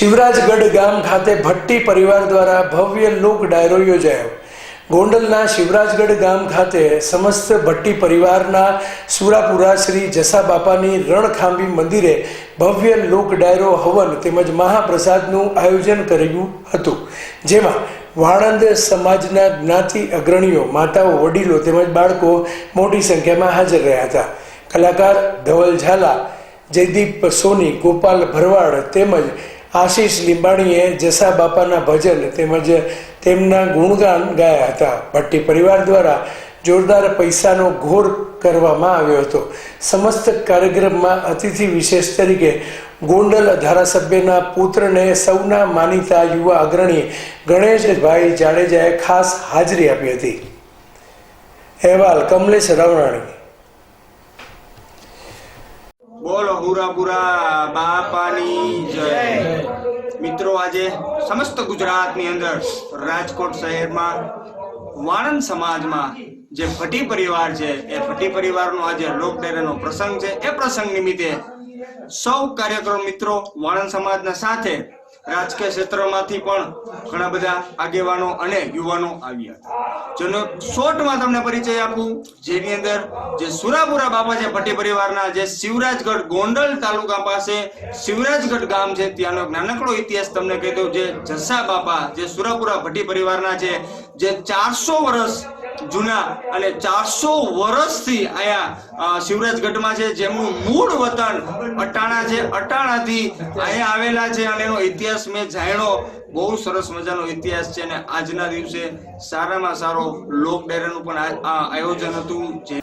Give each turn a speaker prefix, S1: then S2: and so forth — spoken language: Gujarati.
S1: શિવરાજગઢ ગામ ખાતે ભટ્ટી પરિવાર દ્વારા ભવ્ય લોક ડાયરો યોજાયો. ગોંડલના શિવરાજગઢ ગામ ખાતે સમસ્ત ભટ્ટી પરિવારના સુરાપુરા શ્રી જસા બાપાની રણખાંબી મંદિરે ભવ્ય લોક ડાયરો હવન તેમજ મહાપ્રસાદનું આયોજન કર્યું હતું. જેમાં વાણંદ સમાજના જ્ઞાતિ અગ્રણીઓ, માતાઓ, વડીલો તેમજ બાળકો મોટી સંખ્યામાં હાજર રહ્યા હતા. કલાકાર ધવલ ઝાલા, જયદીપ સોની, ગોપાલ ભરવાડ તેમજ આશીષ લીંબાણીએ જસા બાપાના ભજન તેમજ તેમના ગુણગાન ગાયા હતા. ભટ્ટી પરિવાર દ્વારા જોરદાર પૈસાનો ઘોર કરવામાં આવ્યો હતો. સમસ્ત કાર્યક્રમમાં અતિથિ વિશેષ તરીકે ગોંડલ ધારાસભ્યના પુત્રને સૌના માનીતા યુવા અગ્રણી ગણેશભાઈ જાડેજાએ ખાસ હાજરી આપી હતી. અહેવાલ, કમલેશ રવરાણી.
S2: બોલો હુરાપુરા બાપાની જય. મિત્રો, આજે સમસ્ત ગુજરાતની અંદર રાજકોટ શહેરમાં વાણંદ સમાજમાં જે ભટ્ટી પરિવાર છે, એ ભટ્ટી પરિવારનો આજે લોક ડાયરાનો પ્રસંગ છે. એ પ્રસંગ નિમિત્તે સૌ કાર્યક્રમ મિત્રો વાણંદ સમાજના સાથે રાજકીય ક્ષેત્રમાંથી પણ ઘણા બધા આગેવાનો અને યુવાનો આવ્યા જેનો શોર્ટમાં તમને પરિચય આપું, જેની અંદર જે સુરાપુરા બાપા છે, ભટ્ટી પરિવારના જે શિવરાજગઢ ગોંડલ તાલુકા પાસે શિવરાજગઢ ગામ છે, ત્યાંનો નાનકડો ઇતિહાસ તમને કહી દઉં, જે જસા બાપા, જે સુરાપુરા ભટ્ટી પરિવારના છે, જે ચારસો વર્ષ જૂના અને ચારસો વર્ષથી અહીંયા શિવરાજગઢમાં છે જેમનું મૂળ વતન અટાણા છે. અટાણાથી અહીંયા આવેલા છે અને એનો ઇતિહાસ મેં જાણ્યો. બહુ સરસ મજાનો ઇતિહાસ છે અને આજના દિવસે સારામાં સારો લોક ડાયરાનું પણ આયોજન હતું.